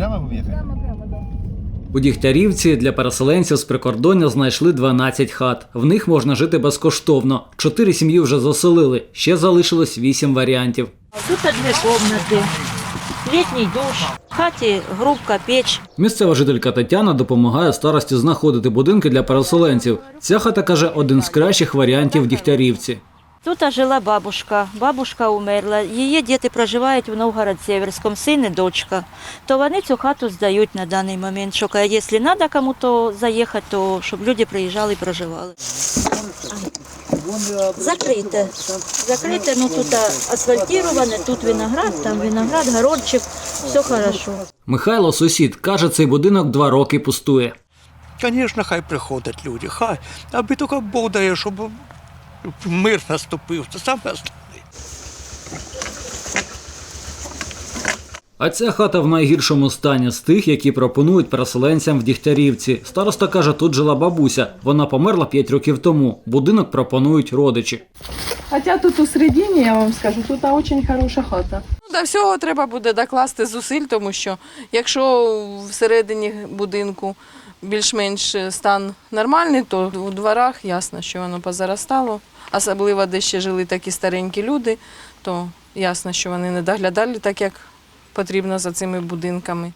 прямо вы въехали? Прямо, прямо, да. У Дігтярівці для переселенців з прикордоння знайшли 12 хат. В них можна жити безкоштовно. Чотири сім'ї вже заселили. Ще залишилось 8 варіантів. Тут две комнаты, летний душ, в хате грубка, печь. Місцева жителька Тетяна допомагає старості знаходити будинки для переселенців. Ця хата каже один з кращих варіантів в Дігтярівці. Тут жила бабушка. Бабушка умерла. Її діти проживають в Новгород-Северському, син і дочка. То вони цю хату здають на даний момент. Що каже, якщо треба кому-то заїхати, то щоб люди приїжджали і проживали. Закрите. Закрите, ну тут асфальтироване, тут виноград, там виноград, городчик, все хорошо. Михайло сусід каже, цей будинок два роки пустує. Звісно, хай приходять люди, хай, аби тільки Бог дає, щоб мир наступив, це саме основне. А ця хата в найгіршому стані з тих, які пропонують переселенцям в Дігтярівці. Староста каже, тут жила бабуся. Вона померла 5 років тому. Будинок пропонують родичі. Хоча тут у середині, я вам скажу, тут дуже хороша хата. До всього треба буде докласти зусиль, тому що якщо всередині будинку більш-менш стан нормальний, то у дворах ясно, що воно позаростало. Особливо, де ще жили такі старенькі люди, то ясно, що вони не доглядали так, як потрібно за цими будинками.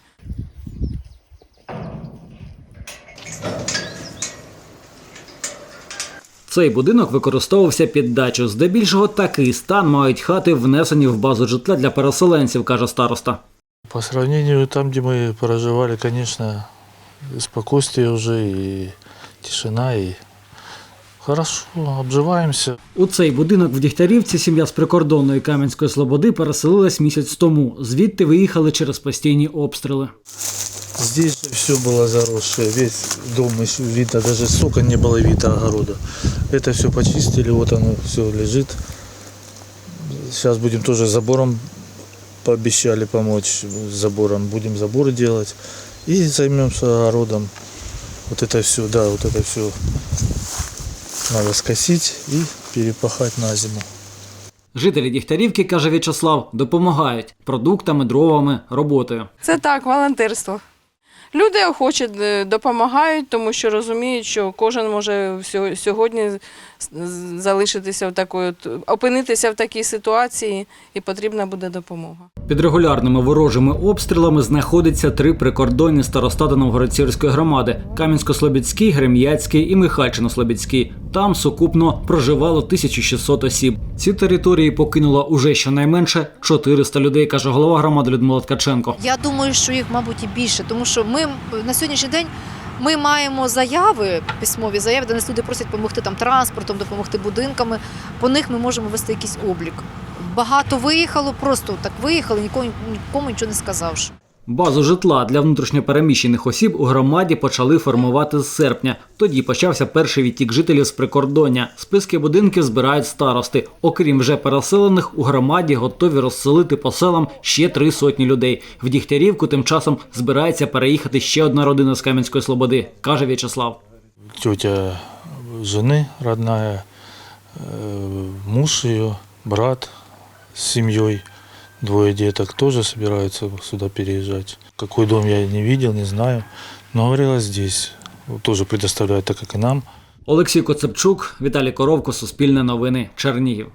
Цей будинок використовувався під дачу. Здебільшого такий стан мають хати, внесені в базу житла для переселенців, каже староста. По сравнению там, где мы проживали, конечно, спокойствие уже и тишина, и хорошо, обживаемся. У цей будинок в Дігтярівці сім'я з прикордонної Кам'янської Слободи переселилась місяць тому. Звідти виїхали через постійні обстріли. Здесь все было заросшее, весь дом еще видно, даже с окон не было видно огорода. Это все почистили, вот оно все лежит. Сейчас будем тоже забором, пообещали помочь с забором, будем заборы делать и займемся огородом. Вот это все, да, вот это все надо скосить и перепахать на зиму. Жителі Дігтярівки, каже В'ячеслав, допомагають продуктами, дровами, роботою. Це так, волонтерство. Люди охоче е, допомагають, тому що розуміють, що кожен може сьогодні залишитися в такої, опинитися в такій ситуації, і потрібна буде допомога. Під регулярними ворожими обстрілами знаходяться три прикордонні старостати Новгородцівської громади: Кам'янсько-Слобідський, Грем'яцький і Михайльчино-Слобідський. Там сукупно проживало 1600 осіб. Ці території покинуло уже щонайменше 400 людей, каже голова громади Людмила Ткаченко. Я думаю, що їх, мабуть, і більше, тому що ми на сьогоднішній день ми маємо заяви, письмові заяви, де нас люди просять допомогти там транспортом, допомогти будинками. По них ми можемо вести якийсь облік. Багато виїхало, просто так виїхали, нікому, нікому нічого не сказавши. Базу житла для внутрішньопереміщених осіб у громаді почали формувати з серпня. Тоді почався перший відтік жителів з прикордоння. Списки будинків збирають старости. Окрім вже переселених, у громаді готові розселити по селам ще три сотні людей. В Дігтярівку тим часом збирається переїхати ще одна родина з Кам'янської Слободи, каже В'ячеслав. Тетя жены родная, э, муж брат с семьей, двое деток тоже собираются сюда переезжать. Какой дом я не видел, не знаю, но говорила здесь. Тоже предоставляют, так как и нам. Олексій Коцепчук, Віталій Коровко, Суспільне новини, Чернігів.